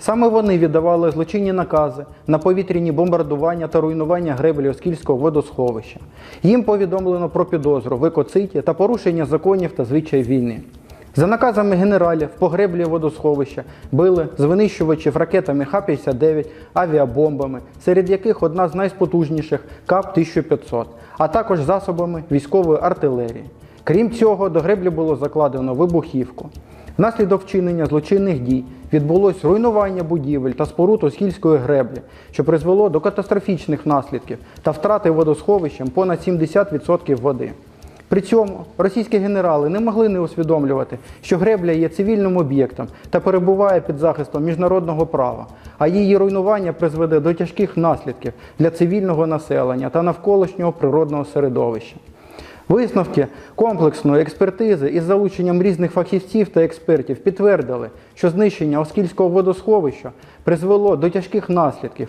Саме вони віддавали злочинні накази на повітряні бомбардування та руйнування греблі Оскільського водосховища. Їм повідомлено про підозру в екоциті та порушення законів та звичаїв війни. За наказами генералів по греблі водосховища били з винищувачів ракетами Х-59, авіабомбами, серед яких одна з найспотужніших КАП-1500, а також засобами військової артилерії. Крім цього, до греблі було закладено вибухівку. Внаслідок вчинення злочинних дій відбулось руйнування будівель та споруд Оскільської греблі, що призвело до катастрофічних наслідків та втрати водосховищем понад 70% води. При цьому російські генерали не могли не усвідомлювати, що гребля є цивільним об'єктом та перебуває під захистом міжнародного права, а її руйнування призведе до тяжких наслідків для цивільного населення та навколишнього природного середовища. Висновки комплексної експертизи із залученням різних фахівців та експертів підтвердили, що знищення Оскільського водосховища призвело до тяжких наслідків